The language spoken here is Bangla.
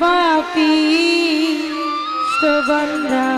পাপি বান্দা